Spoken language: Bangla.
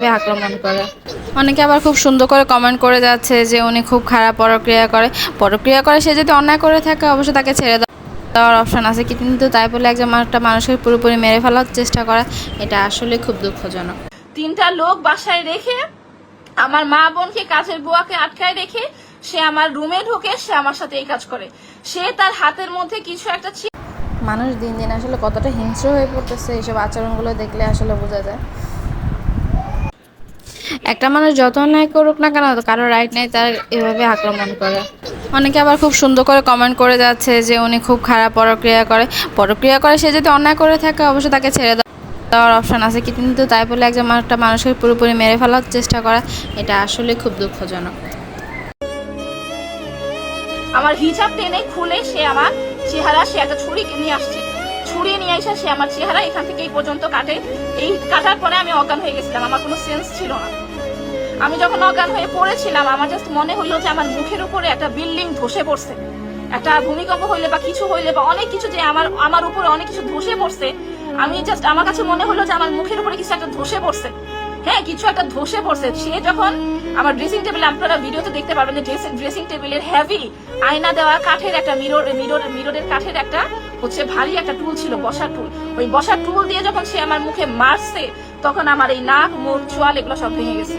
ভাবে আক্রমণ করে। অনেকে আবার খুব সুন্দর করে কমেন্ট করে যাচ্ছে যে উনি খুব খারাপ পরক্রিয়া করে। পরক্রিয়া করে সে যদি অন্যায় করে থাকে অবশ্যই তাকে ছেড়ে দেওয়ার অপশন আছে কিন্তু তাই বলে একজন একটা মানুষকে পুরোপুরি মেরে ফেলার চেষ্টা করা এটা আসলে খুব দুঃখজনক। তিনটা লোক বাসায় রেখে আমার মা বোনকে কাজের বুয়াকে আটকায় রেখে সে আমার রুমে ঢুকে সে আমার সাথে এই কাজ করে। সে তার হাতের মধ্যে কিছু একটা মানুষ দিন দিন আসলে কতটা হিংস্র হয়ে পড়তেছে এইসব আচরণগুলো দেখলে আসলে বোঝা যায়। একটা মানুষ যত অন্যায় করুক না কেন কারও রাইট নেই, তার এভাবে আক্রমণ করে। অনেকে আবার খুব সুন্দর করে কমেন্ট করে যাচ্ছে যে উনি খুব খারাপ পরক্রিয়া করে। পরক্রিয়া করে, সে যদি অন্যায় করে থাকে, অবশ্যই তাকে ছেড়ে দেওয়ার অপশন আছে কিন্তু তাই বলে একজন একটা মানুষকে পুরোপুরি মেরে ফেলার চেষ্টা করা, এটা আসলে খুব দুঃখজনক। আমার হিজাব টেনে খুলে সে আমার চেহারা, সে একটা ছুরি নিয়ে আসছে। ছুরি নিয়ে আসা সে আমার চেহারা এখান থেকে এই পর্যন্ত কাটে। এই কাটার পরে আমি অজ্ঞান হয়ে গেছিলাম, আমার কোনো সেন্স ছিল না। আমি যখন অজ্ঞান হয়ে পড়েছিলাম, আমার জাস্ট মনে হইল যে আমার মুখের উপরে একটা বিল্ডিং ধসে পড়ছে। একটা ভূমিকম্প হইলে বা কিছু হইলে বা অনেক কিছু যে আমার আমার উপরে অনেক কিছু ধসে পড়ছে, আমি জাস্ট আমার কাছে মনে হলো যে আমার মুখের উপরে কিছু একটা ধসে পড়ছে। হ্যাঁ কিছু একটা ধসে পড়ছে। সে যখন আমার ড্রেসিং টেবিল আপনারা ভিডিওতে দেখতে পারবেন যে ড্রেসিং টেবিলের হেভি আয়না দেওয়া, কাঠের একটা মিরর মিরর মিররের কাঠের একটা হচ্ছে ভারী একটা টুল ছিল, বসার টুল ওই বসার টুল দিয়ে যখন সে আমার মুখে মারছে, তখন আমার এই নাক মুখ চোয়াল এগুলো সব ভেঙে গেছে।